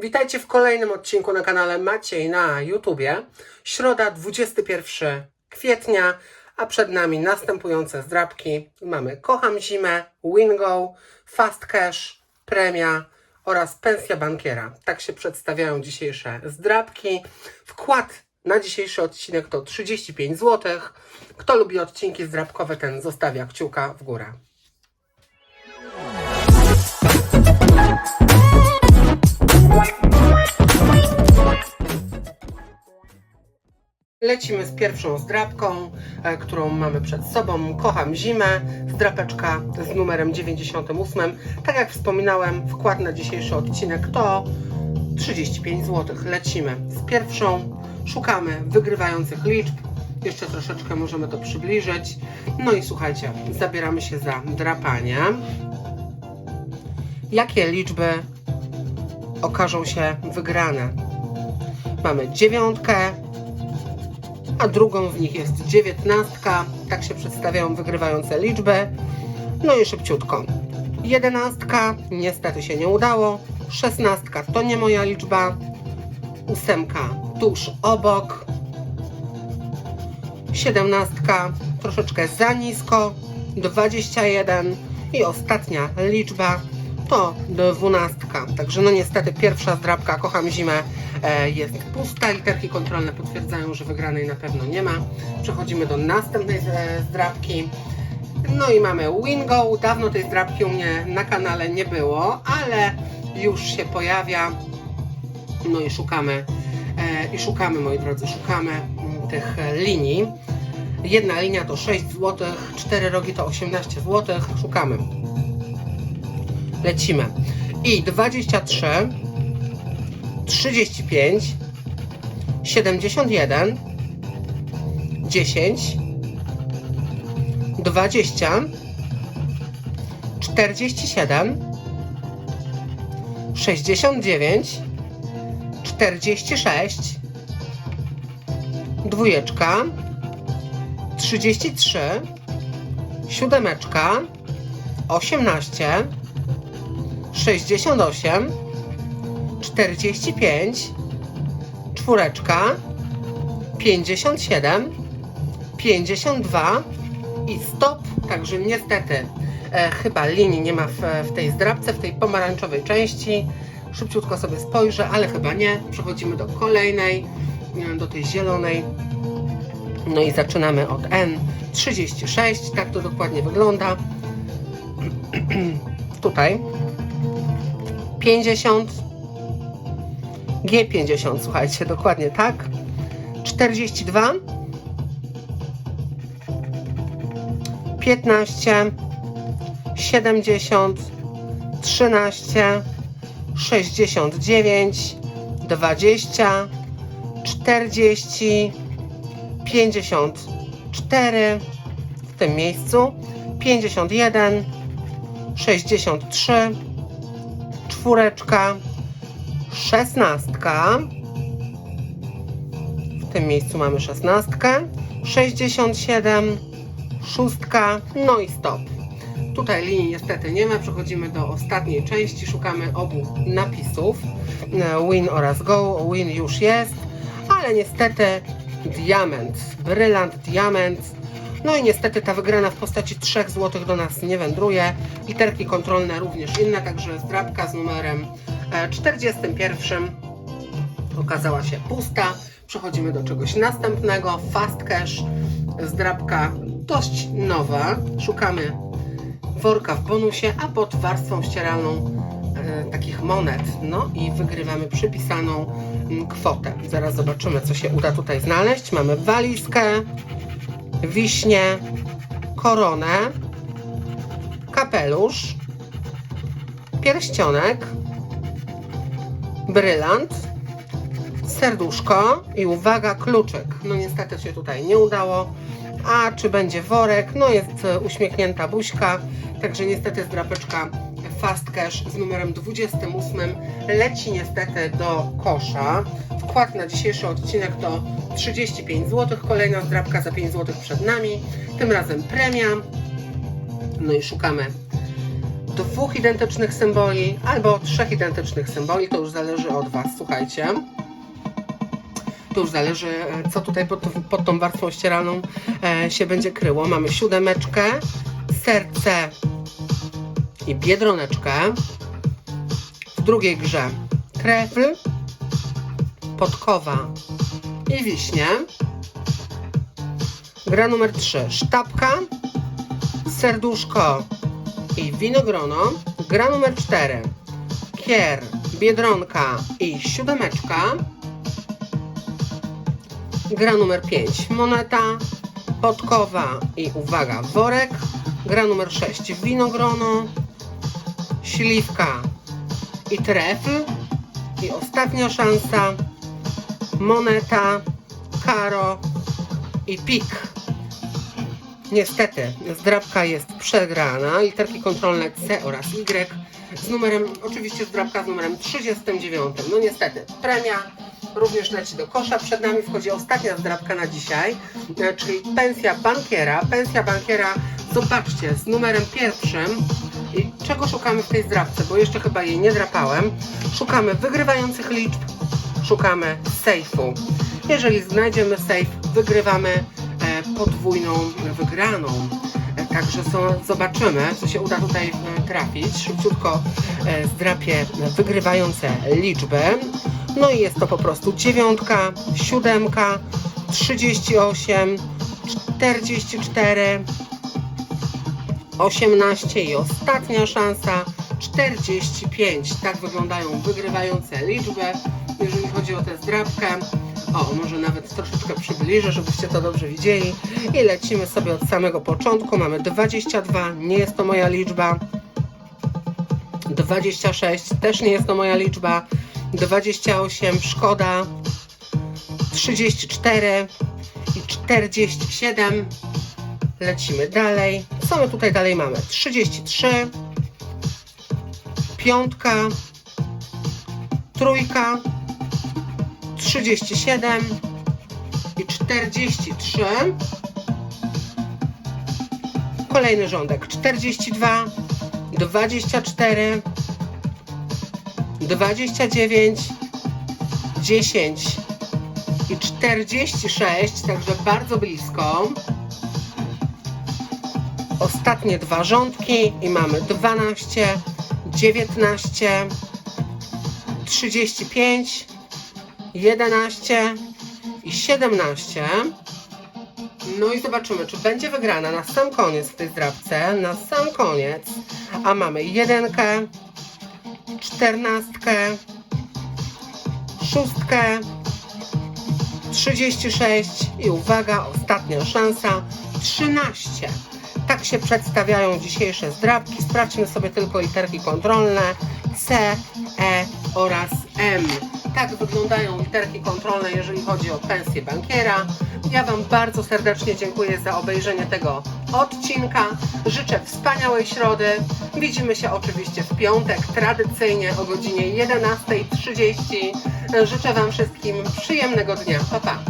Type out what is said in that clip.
Witajcie w kolejnym odcinku na kanale Maciej na YouTubie. Środa 21 kwietnia, a przed nami następujące zdrabki. Mamy Kocham Zimę, Wingo, Fast Cash, Premia oraz Pensja Bankiera. Tak się przedstawiają dzisiejsze zdrabki. Wkład na dzisiejszy odcinek to 35 zł. Kto lubi odcinki zdrabkowe, ten zostawia kciuka w górę. Lecimy z pierwszą zdrabką, e, którą mamy przed sobą. Kocham zimę. Zdrapeczka z numerem 98. Tak jak wspominałem, wkład na dzisiejszy odcinek to 35 zł. Lecimy z pierwszą. Szukamy wygrywających liczb. Jeszcze troszeczkę możemy to przybliżyć. No i słuchajcie, zabieramy się za drapanie. Jakie liczby okażą się wygrane? Mamy dziewiątkę, a drugą z nich jest dziewiętnastka. Tak się przedstawiają wygrywające liczby. No i szybciutko. Jedenastka, niestety się nie udało. Szesnastka to nie moja liczba. Ósemka tuż obok. Siedemnastka troszeczkę za nisko. Dwadzieścia jeden i ostatnia liczba to dwunastka. Także no niestety pierwsza zdrabka, kocham zimę, e, jest pusta. Literki kontrolne potwierdzają, że wygranej na pewno nie ma. Przechodzimy do następnej e, zdrabki. No i mamy Wingo. Dawno tej zdrabki u mnie na kanale nie było, ale już się pojawia. No i szukamy, e, i szukamy, moi drodzy, szukamy tych linii. Jedna linia to 6 zł, cztery rogi to 18 zł. Szukamy. Lecimy. I 23, 35, 71, 10, 20, 47, 69, 46, dwójeczka, 33, siódemeczka, 18, 68, 45, czwóreczka, 57, 52 i stop. Także niestety e, chyba linii nie ma w, w tej zdrabce, w tej pomarańczowej części. Szybciutko sobie spojrzę, ale chyba nie. Przechodzimy do kolejnej, e, do tej zielonej. No i zaczynamy od N36. Tak to dokładnie wygląda. Tutaj 50 G50, słuchajcie, dokładnie tak. 42 15 70 13 69 20 40 54 w tym miejscu 51 63 czwóreczka, szesnastka. W tym miejscu mamy szesnastkę, 67, szóstka, no i stop. Tutaj linii niestety nie ma, przechodzimy do ostatniej części, szukamy obu napisów. Win oraz go, win już jest, ale niestety diament, brylant, diament. No i niestety ta wygrana w postaci 3 zł do nas nie wędruje. Literki kontrolne również inne, także zdrabka z numerem e, 41 okazała się pusta. Przechodzimy do czegoś następnego. Fast Cash, zdrabka dość nowa. Szukamy worka w bonusie, a pod warstwą ścieralną e, takich monet. No i wygrywamy przypisaną mm, kwotę. Zaraz zobaczymy, co się uda tutaj znaleźć. Mamy walizkę, wiśnie, koronę, kapelusz, pierścionek, brylant, serduszko i uwaga, kluczyk. No niestety się tutaj nie udało. A czy będzie worek? No jest uśmiechnięta buźka, także niestety zdrapeczka Fast Cash z numerem 28 leci niestety do kosza. Wkład na dzisiejszy odcinek to 35 zł. Kolejna zdrabka za 5 zł przed nami. Tym razem premia. No i szukamy dwóch identycznych symboli albo trzech identycznych symboli, to już zależy od Was. Słuchajcie. To już zależy, co tutaj pod, pod tą warstwą ścieralną e, się będzie kryło. Mamy siódemeczkę, serce i biedroneczkę. W drugiej grze trefl, podkowa i wiśnie. Gra numer 3. Sztabka, serduszko i winogrono. Gra numer 4. Kier, biedronka i siódemeczka. Gra numer 5. Moneta, podkowa i uwaga, worek. Gra numer 6. Winogrono, śliwka i trefl. I ostatnia szansa. Moneta, karo i pik. Niestety, zdrabka jest przegrana. Literki kontrolne C oraz Y z numerem, oczywiście zdrabka z numerem 39. No niestety, premia również leci do kosza. Przed nami wchodzi ostatnia zdrabka na dzisiaj, e, czyli pensja bankiera. Pensja bankiera, zobaczcie, z numerem pierwszym. I czego szukamy w tej zdrabce? Bo jeszcze chyba jej nie drapałem. Szukamy wygrywających liczb, szukamy sejfu. Jeżeli znajdziemy sejf, wygrywamy e, podwójną wygraną. E, Także są, zobaczymy, co się uda tutaj e, trafić. Szybciutko zdrapię wygrywające liczby. No i jest to po prostu dziewiątka, siódemka, 38, 44, 18 i ostatnia szansa 45. Tak wyglądają wygrywające liczby, jeżeli chodzi o tę zdrabkę. O, może nawet troszeczkę przybliżę, żebyście to dobrze widzieli. I lecimy sobie od samego początku. Mamy 22, nie jest to moja liczba. 26, też nie jest to moja liczba. 28, szkoda. 34 i 47. Lecimy dalej. My tutaj dalej mamy? 33, piątka, trójka, 37 i 43. Kolejny rządek 42, 24, 29, 10 i 46, także bardzo blisko. Ostatnie dwa rządki i mamy 12, 19, 35, 11 i 17. No i zobaczymy, czy będzie wygrana na sam koniec w tej zdrabce. Na sam koniec. A mamy jedynkę, czternastkę, szóstkę, 36 i uwaga, ostatnia szansa 13. Tak się przedstawiają dzisiejsze zdrabki. Sprawdźmy sobie tylko literki kontrolne C, E oraz M. Tak wyglądają literki kontrolne, jeżeli chodzi o pensję bankiera. Ja Wam bardzo serdecznie dziękuję za obejrzenie tego odcinka. Życzę wspaniałej środy. Widzimy się oczywiście w piątek, tradycyjnie o godzinie 11.30. Życzę Wam wszystkim przyjemnego dnia. Pa, pa.